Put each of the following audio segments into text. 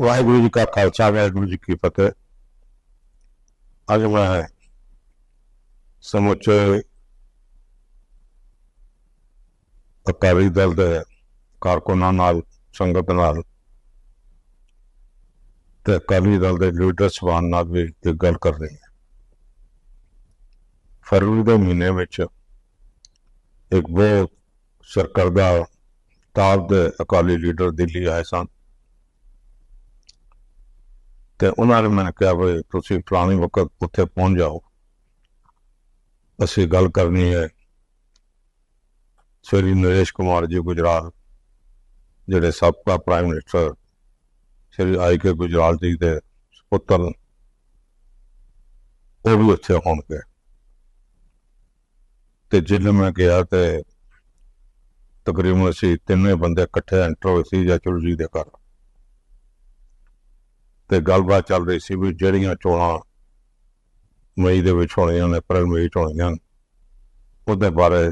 ਵਾਹਿਗੁਰੂ ਜੀ ਕਾ ਖਾਲਸਾ, ਵਾਹਿਗੁਰੂ ਜੀ ਕੀ ਫਤਿਹ। ਅੱਜ ਮੈਂ ਸਮੁੱਚੇ ਅਕਾਲੀ ਦਲ ਦੇ ਕਾਰਕੁਨਾਂ ਨਾਲ, ਸੰਗਤ ਨਾਲ ਤੇ ਅਕਾਲੀ ਦਲ ਦੇ ਲੀਡਰ ਸਭਾਨ ਨਾਲ ਵੀ ਇੱਕ ਗੱਲ ਕਰ ਰਹੀ ਹਾਂ। ਫਰਵਰੀ ਦੇ ਮਹੀਨੇ ਵਿੱਚ ਇੱਕ ਬਹੁਤ ਸਰਕਰਦਾ ਤਾਬ ਦੇ ਅਕਾਲੀ ਲੀਡਰ ਦਿੱਲੀ ਆਏ ਸਨ। ਤੇ ਉਹਨਾਂ ਨੇ ਮੈਨੂੰ ਕਿਹਾ ਵੀ ਤੁਸੀਂ ਫਲਾਣੀ ਵਕਤ ਉੱਥੇ ਪਹੁੰਚ ਜਾਓ। ਅਸੀਂ ਗੱਲ ਕਰਨੀ ਹੈ ਸ੍ਰੀ ਨਰੇਸ਼ ਕੁਮਾਰ ਜੀ ਗੁਜਰਾਲ ਜਿਹੜੇ ਸਾਬਕਾ prime minister Shri I K Gujral ji ਦੇ ਪੁੱਤਰ, ਉਹ ਵੀ ਉੱਥੇ ਹੋਣਗੇ। ਤੇ ਜਦੋਂ ਮੈਂ ਗਿਆ ਤੇ ਤਕਰੀਬਨ ਅਸੀਂ ਤਿੰਨੇ ਬੰਦੇ ਇਕੱਠੇ ਐਂਟਰ ਹੋਏ ਸੀ ਜਚੁਲ ਜੀ ਦੇ ਘਰ। ਤੇ ਗੱਲਬਾਤ ਚੱਲ ਰਹੀ ਸੀ ਵੀ ਜਿਹੜੀਆਂ ਚੋਣਾਂ ਮਈ ਦੇ ਵਿੱਚ ਹੋਣੀਆਂ ਨੇ, ਅਪ੍ਰੈਲ, ਮਈ ਚ ਹੋਣੀਆਂ ਉਹਦੇ ਬਾਰੇ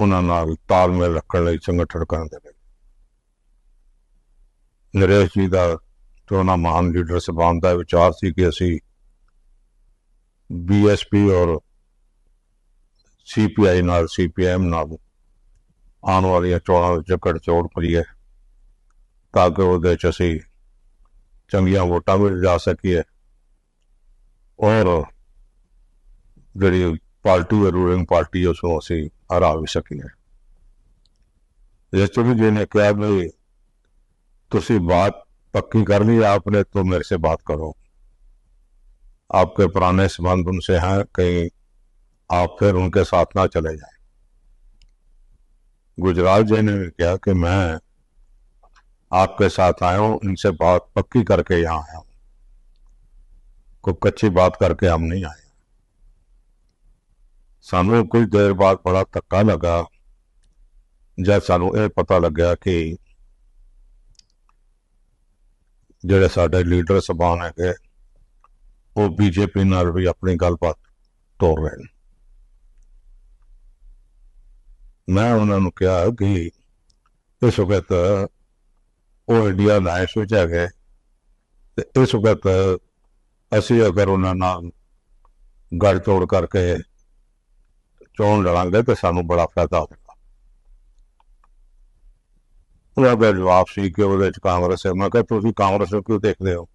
ਉਹਨਾਂ ਨਾਲ ਤਾਲਮੇਲ ਰੱਖਣ ਲਈ ਸੰਗਠਨ ਕਰਨ ਦੇ ਲਈ ਨਰੇਸ਼ ਜੀ ਦਾ ਚੋਣਾਂ ਮਹਾਨ ਲੀਡਰ ਸਭਾਨ ਦਾ ਵਿਚਾਰ ਸੀ ਕਿ ਅਸੀਂ ਬੀਐਸਪੀ ਔਰ ਸੀਪੀਆਈ ਨਾਲ ਸੀਪੀਐਮ ਨਾਲ ਆਉਣ ਵਾਲੀਆਂ ਚੋਣਾਂ ਵਿੱਚ ਘੜਚੋੜ ਕਰੀਏ, ਤਾਂ ਕਿ ਉਹਦੇ ਚ ਅਸੀਂ चंगिया वोटा मिल जा सकी है और जी पार्टी है, रूलिंग पार्टी उसमें उसे हरा भी सकी है यशवी जी ने कहा भाई ती बात पक्की कर ली आपने तो मेरे से बात करो। आपके पुराने संबंध उनसे हैं, कहीं आप फिर उनके साथ ना चले जाए। गुजरात जी ने भी कहा कि मैं आपके साथ आया हूं इनसे बात पक्की करके यहाँ आया हूं कोई कच्ची बात करके हम नहीं आए ਸਾਨੂੰ ਕੁਝ ਦੇਰ ਬਾਅਦ ਬੜਾ ਧੱਕਾ ਲੱਗਾ ਜਦ ਸਾਨੂੰ ਇਹ ਪਤਾ ਲੱਗਿਆ ਕਿ ਜਿਹੜੇ ਸਾਡੇ ਲੀਡਰ ਸਭਾਨ ਹੈਗੇ ਉਹ ਬੀਜੇਪੀ ਨਾਲ ਵੀ ਆਪਣੀ ਗੱਲਬਾਤ ਤੋਰ ਰਹੇ ਨੇ ਮੈਂ ਉਹਨਾਂ ਨੂੰ ਕਿਹਾ ਕਿ ਇਸ ਵਕਤ ਉਹ ਇੰਡੀਆ ਲਾਇੰਸ ਵਿੱਚ ਹੈਗੇ। ਤੇ ਇਸ ਵਕਤ ਅਸੀਂ ਅਗਰ ਉਹਨਾਂ ਨਾਲ ਗੜ ਤੋੜ ਕਰਕੇ ਚੋਣ ਲੜਾਂਗੇ ਤਾਂ ਸਾਨੂੰ ਬੜਾ ਫਾਇਦਾ ਹੋਵੇਗਾ ਉਹਨਾਂ ਦਾ ਜਵਾਬ ਸੀ ਕਿ ਉਹਦੇ ਚ ਕਾਂਗਰਸ ਹੈ। ਮੈਂ ਕਿਹਾ, ਤੁਸੀਂ ਕਾਂਗਰਸ ਨੂੰ ਕਿਉਂ ਦੇਖਦੇ ਹੋ?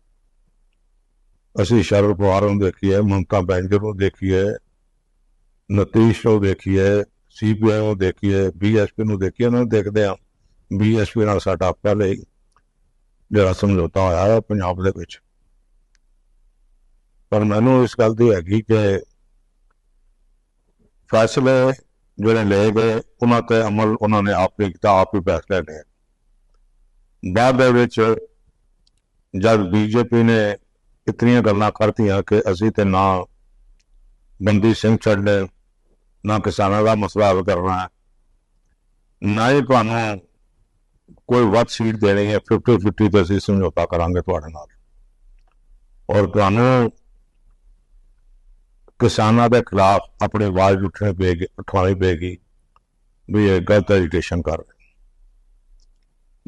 ਅਸੀਂ ਸ਼ਰਦ ਪਵਾਰ ਨੂੰ ਦੇਖੀਏ, ਮਮਤਾ ਬੈਨਰਜੀ ਨੂੰ ਦੇਖੀਏ, ਨਤੀਸ਼ ਨੂੰ ਦੇਖੀਏ, ਸੀਪੀਆਈ ਨੂੰ ਦੇਖੀਏ ਬੀਐਸਪੀ ਨੂੰ ਦੇਖੀਏ, ਉਹਨਾਂ ਨੂੰ ਦੇਖਦੇ ਆ ਬੀਐਸਪੀ ਨਾਲ ਸਾਡਾ ਪਹਿਲੇ ਹੀ ਜਿਹੜਾ ਸਮਝੌਤਾ ਹੋਇਆ ਹੈ ਪੰਜਾਬ ਦੇ ਵਿੱਚ। ਪਰ ਮੈਨੂੰ ਇਸ ਗੱਲ ਦੀ ਹੈਗੀ ਕਿ ਫੈਸਲੇ ਜਿਹੜੇ ਲਏ ਗਏ, ਉਹਨਾਂ ਤੇ ਅਮਲ ਉਹਨਾਂ ਨੇ ਆਪ ਹੀ ਕੀਤਾ, ਆਪ ਹੀ ਫੈਸਲੇ ਲਏ। ਬਾਅਦ ਦੇ ਵਿੱਚ ਜਦ ਬੀਜੇਪੀ ਨੇ ਇਤਨੀਆਂ ਗੱਲਾਂ ਕਰਤੀਆਂ ਕਿ ਅਸੀਂ ਤੇ ਨਾ ਬੰਦੀ ਸਿੰਘ ਛੱਡਣੇ ਨਾ ਕਿਸਾਨਾਂ ਦਾ ਮਸਲਾ ਹੱਲ ਕਰਨਾ ਨਾ ਹੀ ਤੁਹਾਨੂੰ ਕੋਈ ਵੱਧ ਸੀਟ ਦੇਣੀ ਹੈ 50 50 ਤੇ ਅਸੀਂ ਸਮਝੌਤਾ ਕਰਾਂਗੇ ਤੁਹਾਡੇ ਨਾਲ। ਔਰ ਤੁਹਾਨੂੰ ਕਿਸਾਨਾਂ ਦੇ ਖਿਲਾਫ ਆਪਣੇ ਆਵਾਜ਼ ਉੱਠਣੇ ਪਏਗੀ, ਉਠਾਉਣੀ ਪਏਗੀ ਵੀ ਇਹ ਗਲਤ ਐਜੀਟੇਸ਼ਨ ਕਰ ਰਹੇ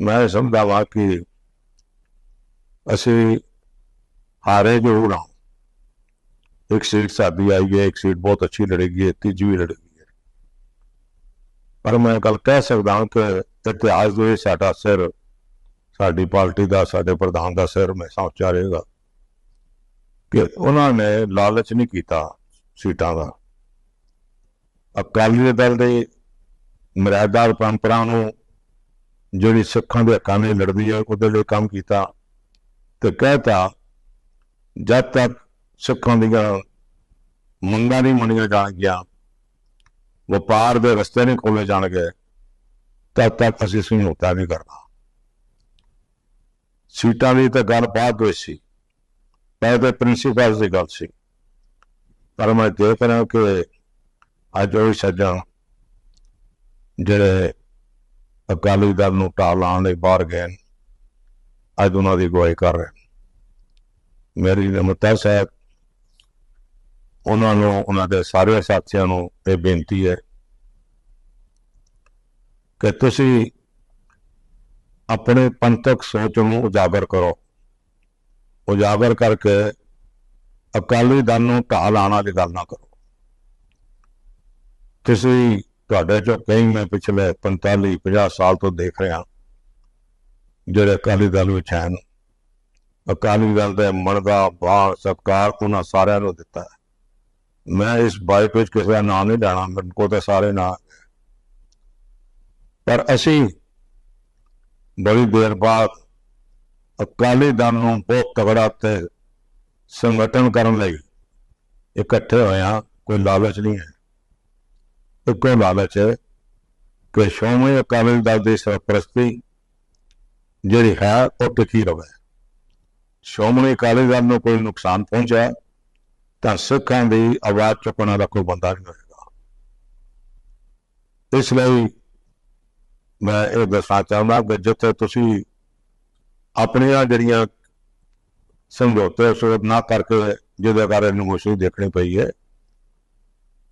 ਮੈਂ ਸਮਝਦਾ ਵਾਂ ਕਿ ਅਸੀਂ ਹਾਰੇ ਜ਼ਰੂਰ ਹਾਂ। ਇੱਕ ਸੀਟ ਸਾਡੀ ਆਈ ਹੈ, ਇੱਕ ਸੀਟ ਬਹੁਤ ਅੱਛੀ ਲੜੇਗੀ ਤੀਜੀ ਵੀ ਲੜੇਗੀ। ਹੈ ਪਰ ਮੈਂ ਗੱਲ ਕਹਿ ਸਕਦਾ ਹਾਂ ਕਿ ਇਤਿਹਾਸ ਦੇ ਵਿੱਚ ਸਾਡਾ ਸਿਰ, ਸਾਡੀ ਪਾਰਟੀ ਦਾ, ਸਾਡੇ ਪ੍ਰਧਾਨ ਦਾ ਸਿਰ ਹਮੇਸ਼ਾ ਉੱਚਾ ਰਹੇਗਾ। ਕਿ ਉਹਨਾਂ ਨੇ ਲਾਲਚ ਨਹੀਂ ਕੀਤਾ ਸੀਟਾਂ ਦਾ। ਅਕਾਲੀ ਦਲ ਦੇ ਮਰਿਆਦਾ ਪਰੰਪਰਾ ਨੂੰ ਜਿਹੜੀ ਸਿੱਖਾਂ ਦੇ ਹੱਕਾਂ ਲਈ ਲੜਦੀ ਹੈ, ਉਹਦੇ ਲਈ ਕੰਮ ਕੀਤਾ ਤੇ ਕਹਿਤਾ, ਜਦ ਤੱਕ ਸਿੱਖਾਂ ਦੀਆਂ ਮੰਗਾਂ ਨਹੀਂ ਮੰਨੀਆਂ ਜਾਣਗੀਆਂ, ਵਪਾਰ ਦੇ ਰਸਤੇ ਨਹੀਂ ਖੋਲੇ ਜਾਣਗੇ ਤਦ ਤੱਕ ਅਸੀਂ ਸਮਝੌਤਾ ਨਹੀਂ ਕਰਨਾ। ਸੀਟਾਂ ਦੀ ਤਾਂ ਗੱਲ ਬਾਅਦ ਵਿੱਚ ਸੀ। ਪਹਿਲੇ ਪ੍ਰਿੰਸੀਪਲ ਦੀ ਗੱਲ ਸੀ। ਪਰ ਮੈਂ ਦੇਖ ਰਿਹਾ ਕਿ ਅੱਜ ਉਹ ਸੱਜਣ ਜਿਹੜੇ ਅਕਾਲੀ ਦਲ ਨੂੰ ਟਾਲਾਉਣ ਲਈ ਬਾਹਰ ਗਏ ਅੱਜ ਉਹਨਾਂ ਦੀ ਅਗਵਾਈ ਕਰ ਰਹੇ ਮੇਰੀ ਨਮਤਾ ਸਾਹਿਬ, ਉਹਨਾਂ ਨੂੰ, ਉਹਨਾਂ ਦੇ ਸਾਰੇ ਸਾਥੀਆਂ ਨੂੰ ਇਹ ਬੇਨਤੀ ਹੈ ਕਿ ਤੁਸੀਂ ਆਪਣੇ ਪੰਥਕ ਸੋਚ ਨੂੰ ਉਜਾਗਰ ਕਰੋ। ਉਜਾਗਰ ਕਰਕੇ ਅਕਾਲੀ ਦਲ ਨੂੰ ਢਾਹ ਲਾਉਣ ਵਾਲੀ ਗੱਲ ਨਾ ਕਰੋ। ਤੁਸੀਂ ਤੁਹਾਡੇ ਚੋਂ ਕਈ ਮੈਂ ਪਿਛਲੇ 45 50 ਸਾਲ ਤੋਂ ਦੇਖ ਰਿਹਾ ਜਿਹੜੇ ਅਕਾਲੀ ਦਲ ਵਿੱਚ ਹਨ ਅਕਾਲੀ ਦਲ ਦੇ ਮਰਦਾ ਬਾਹ ਸਤਕਾਰ ਉਹਨਾਂ ਸਾਰਿਆਂ ਨੂੰ ਦਿੱਤਾ ਮੈਂ ਇਸ ਬਾਈਕ ਵਿੱਚ ਕਿਸੇ ਦਾ ਨਾਮ ਨਹੀਂ ਲੈਣਾ ਮੈਨੂੰ ਕੋਲ ਸਾਰੇ ਨਾਂ ਪਰ ਅਸੀਂ ਬੜੀ ਦੇਰ ਬਾਅਦ ਅਕਾਲੀ ਦਲ ਨੂੰ ਬਹੁਤ ਤਗੜਾ ਤੇ ਸੰਗਠਨ ਕਰਨ ਲਈ ਇਕੱਠੇ ਹੋਇਆ ਕੋਈ ਲਾਲਚ ਨਹੀਂ ਹੈ। ਇੱਕੋ ਲਾਲਚ ਹੈ ਕਿ ਸ਼੍ਰੋਮਣੀ ਅਕਾਲੀ ਦਲ ਦੀ ਸਰਪ੍ਰਸਤੀ ਜਿਹੜੀ ਹੈ, ਉਹ ਟਿਕੀ ਰਵੇ। ਸ਼੍ਰੋਮਣੀ ਅਕਾਲੀ ਦਲ ਨੂੰ ਕੋਈ ਨੁਕਸਾਨ ਪਹੁੰਚਿਆ, ਤਾਂ ਸਿੱਖਾਂ ਦੀ ਆਵਾਜ਼ ਚੁੱਕਣ ਵਾਲਾ ਕੋਈ ਬੰਦਾ ਨਹੀਂ ਹੋਏਗਾ। ਇਸ ਲਈ ਮੈਂ ਇਹ ਦੱਸਣਾ ਚਾਹੁੰਦਾ ਕਿ ਜਿੱਥੇ ਤੁਸੀਂ ਆਪਣੀਆਂ ਜਿਹੜੀਆਂ ਸਮਝੌਤੇ ਸੋਧ ਨਾ ਕਰਕੇ ਜਿਹਦੇ ਕਾਰਨ ਨੂੰ ਮੁਸ਼ਕਿਲ ਦੇਖਣੀ ਪਈ ਹੈ,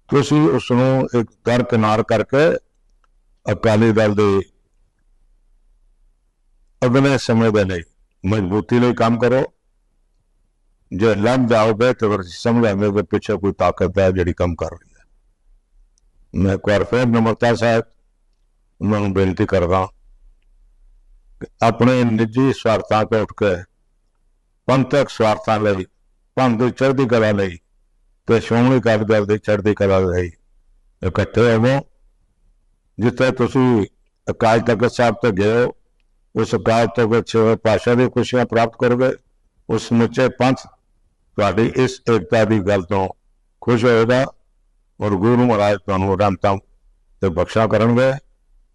ਤੁਸੀਂ ਉਸ ਨੂੰ ਇੱਕ ਦਰਕਿਨਾਰ ਕਰਕੇ ਅਕਾਲੀ ਦਲ ਦੇ ਅਗਲੇ ਸਮੇਂ ਦੇ ਲਈ ਮਜ਼ਬੂਤੀ ਲਈ ਕੰਮ ਕਰੋ। ਜੇ ਲੱਗ ਜਾਓਗੇ ਤਾਂ ਫਿਰ ਸਮਝ ਆਉਂਗੇ ਕਿ ਪਿੱਛੇ ਕੋਈ ਤਾਕਤ ਹੈ ਜਿਹੜੀ ਕੰਮ ਕਰ ਰਹੀ ਹੈ। ਮੈਂ ਇੱਕ ਵਾਰ ਫਿਰ ਨਮਰਤਾ ਸਾਹਿਬ। ਉਹਨਾਂ ਨੂੰ ਬੇਨਤੀ ਕਰਦਾ ਆਪਣੇ ਨਿੱਜੀ ਸਵਾਰਥਾਂ ਤੋਂ ਉੱਠ ਕੇ, ਪੰਥਕ ਸਵਾਰਥਾਂ ਲਈ ਪੰਥ ਦੀ ਚੜ੍ਹਦੀ ਕਲਾ ਲਈ ਤੇ ਸ਼੍ਰੋਮਣੀ ਅਕਾਲੀ ਦਲ ਦੀ ਚੜ੍ਹਦੀ ਕਲਾ ਲਈ ਇਕੱਠੇ ਹੋਵੋ। ਜਿੱਥੇ ਤੁਸੀਂ ਅਕਾਲ ਤਖਤ ਸਾਹਿਬ ਤੇ ਗਏ ਹੋ ਉਸ ਅਕਾਲ ਤਖਤ ਛੇ ਪਾਸ਼ਾ ਦੀ ਖੁਸ਼ੀਆਂ ਪ੍ਰਾਪਤ ਕਰੋਗੇ, ਉਸ ਸਮੁੱਚੇ ਪੰਥ ਤੁਹਾਡੀ ਇਸ ਏਕਤਾ ਦੀ ਗੱਲ ਤੋਂ ਖੁਸ਼ ਹੋਏਗਾ ਔਰ ਗੁਰੂ ਮਹਾਰਾਜ ਤੁਹਾਨੂੰ ਰਹਿਮਤਾਂ ਤੇ ਬਖਸ਼ਾ ਕਰਨਗੇ।